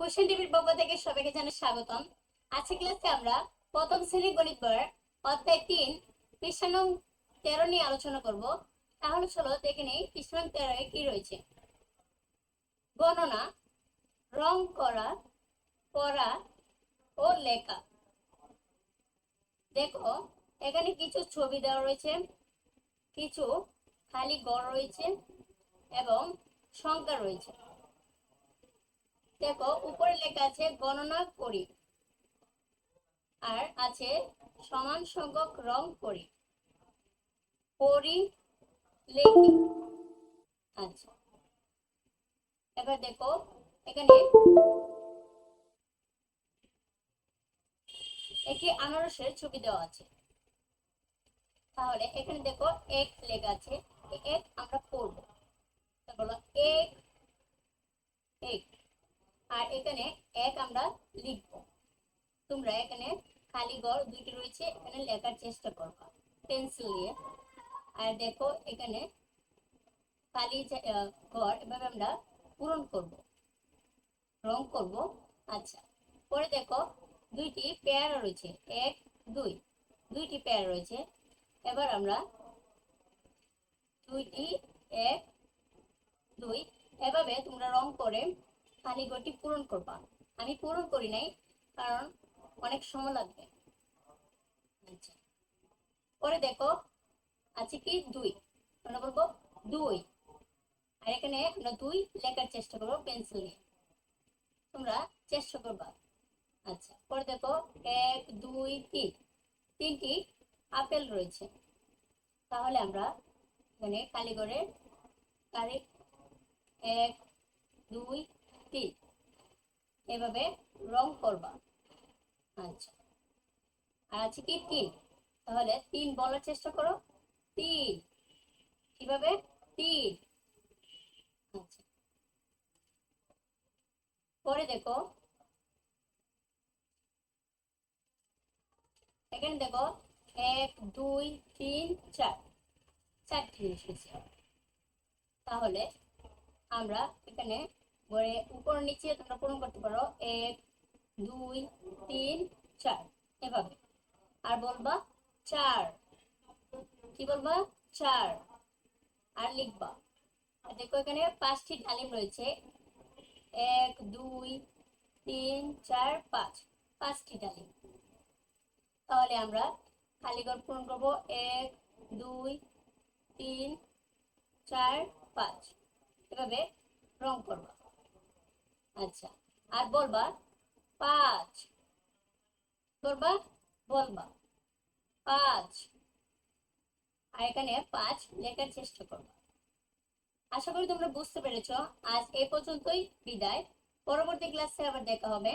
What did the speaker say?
Question টিভির পক্ষ থেকে সবাইকে জানাই স্বাগতম। আজকে ক্লাসে আমরা প্রথম শ্রেণির গণিত বইয়ের অধ্যায় তিন পৃষ্ঠা নং তেরো নিয়ে আলোচনা করব। তাহলে চলো দেখে নেই পৃষ্ঠা নং তেরোয় কি রয়েছে। গণনা, রং করা, পড়া ও লেখা। দেখো, এখানে কিছু ছবি দেওয়া রয়েছে, কিছু খালি গড় রয়েছে এবং সংখ্যা রয়েছে। দেখো, উপরে লেখা আছে, গণনা করি। আর আছে, সমান সংখ্যক রং করি। করি লেখি আচ্ছা। এবার দেখো, এখানে একটি আনারসের ছবি দেওয়া আছে। তাহলে এখানে দেখো, এক লেখা আছে এক আমরা পড়ব বলো, এক আর এখানে এক আমরা লিখব। তোমরা এখানে খালি গড় দুইটি রয়েছে, এখানে লেখার চেষ্টা করবা। পেন্সিল দিয়ে। আর দেখো এখানে খালি ঘর এভাবে আমরা পূরণ করব। রং করব। আচ্ছা পরে দেখো দুইটি পেয়ারা রয়েছে। এক, দুই। দুইটি পেয়ারা রয়েছে। এবার আমরা দুইটি, এক, দুই। এভাবে তোমরা রং করে খালি ঘরটি পূরণ করবা। আমি পূরণ করি নাই, কারণ অনেক সময় লাগবে। আচ্ছা। পরে দেখো, আছে কি? দুই। আমরা বলব দুই। আর এখানে আমরা দুই লেখার চেষ্টা করব পেন্সিল নিয়ে তোমরা চেষ্টা করবা। আচ্ছা পরে দেখো, এক, দুই, তিন। তিনটি আপেল রয়েছে। তাহলে আমরা এখানে কালি করে তারিখ, এক, দুই তিন এভাবে রং করবা। আচ্ছা। আর আছে কি? তিন তাহলে তিন বলার চেষ্টা করো। তিন কীভাবে? তিন আচ্ছা। পরে দেখো। এখানে দেখো, এক, দুই, তিন, চার। চারটি জিনিস তাহলে আমরা এখানে গড়ে উপর নিচে তোমরা পূরণ করতে পারো। এক, দুই, তিন, চার। এভাবে। আর বলবা, চার। কি বলবা? চার। আর লিখবা। দেখো এখানে পাঁচটি ডালিম রয়েছে। এক, দুই, তিন, চার, পাঁচ। পাঁচটি ডালিম তাহলে আমরা খালি ঘর পূরণ করব। এক, দুই, তিন, চার, পাঁচ। এভাবে রং করবা। আচ্ছা আর বলবা পাঁচ। বলবা বলবা পাঁচ। আর এখানে পাঁচ লেখার চেষ্টা করবা। আশা করি তোমরা বুঝতে পেরেছ। আজ এ পর্যন্তই বিদায়। পরবর্তী ক্লাসে আবার দেখা হবে।